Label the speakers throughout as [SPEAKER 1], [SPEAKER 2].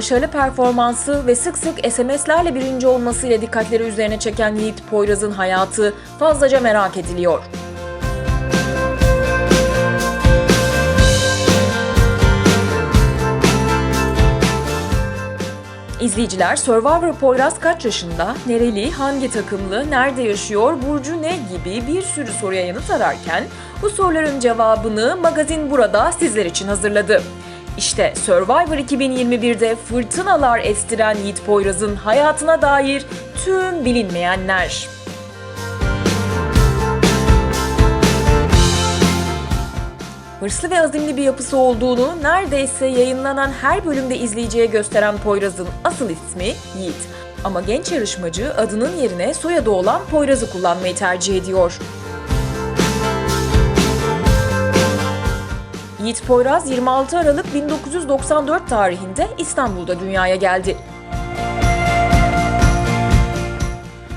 [SPEAKER 1] başarılı performansı ve sık sık SMS'lerle birinci olmasıyla dikkatleri üzerine çeken Yiğit Poyraz'ın hayatı fazlaca merak ediliyor. İzleyiciler Survivor Poyraz kaç yaşında, nereli, hangi takımlı, nerede yaşıyor, burcu ne gibi bir sürü soruya yanıt ararken bu soruların cevabını magazin burada sizler için hazırladı. İşte Survivor 2021'de fırtınalar estiren Yiğit Poyraz'ın hayatına dair tüm bilinmeyenler. Hırslı ve azimli bir yapısı olduğunu neredeyse yayınlanan her bölümde izleyiciye gösteren Poyraz'ın asıl ismi Yiğit. Ama genç yarışmacı adının yerine soyadı olan Poyraz'ı kullanmayı tercih ediyor. Yiğit Poyraz 26 Aralık 1994 tarihinde İstanbul'da dünyaya geldi.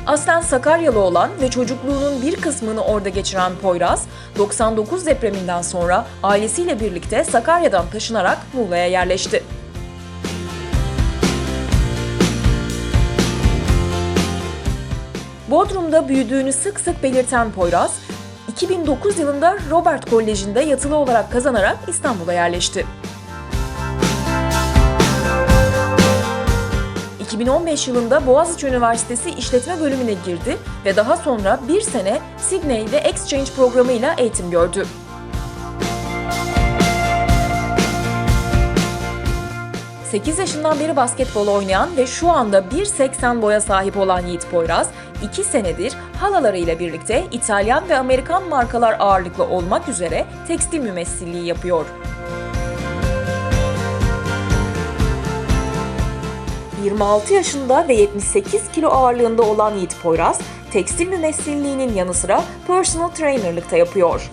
[SPEAKER 1] Aslen Sakaryalı olan ve çocukluğunun bir kısmını orada geçiren Poyraz, 99 depreminden sonra ailesiyle birlikte Sakarya'dan taşınarak Muğla'ya yerleşti. Bodrum'da büyüdüğünü sık sık belirten Poyraz, 2009 yılında Robert Koleji'nde yatılı olarak kazanarak İstanbul'a yerleşti. 2015 yılında Boğaziçi Üniversitesi İşletme Bölümüne girdi ve daha sonra bir sene Sydney'de Exchange programıyla eğitim gördü. ...8 yaşından beri basketbol oynayan ve şu anda 1.80 boya sahip olan Yiğit Poyraz... ...2 senedir halalarıyla birlikte İtalyan ve Amerikan markalar ağırlıklı olmak üzere tekstil mümessilliği yapıyor. 26 yaşında ve 78 kilo ağırlığında olan Yiğit Poyraz, tekstil mümessilliğinin yanı sıra personal trainerlık da yapıyor.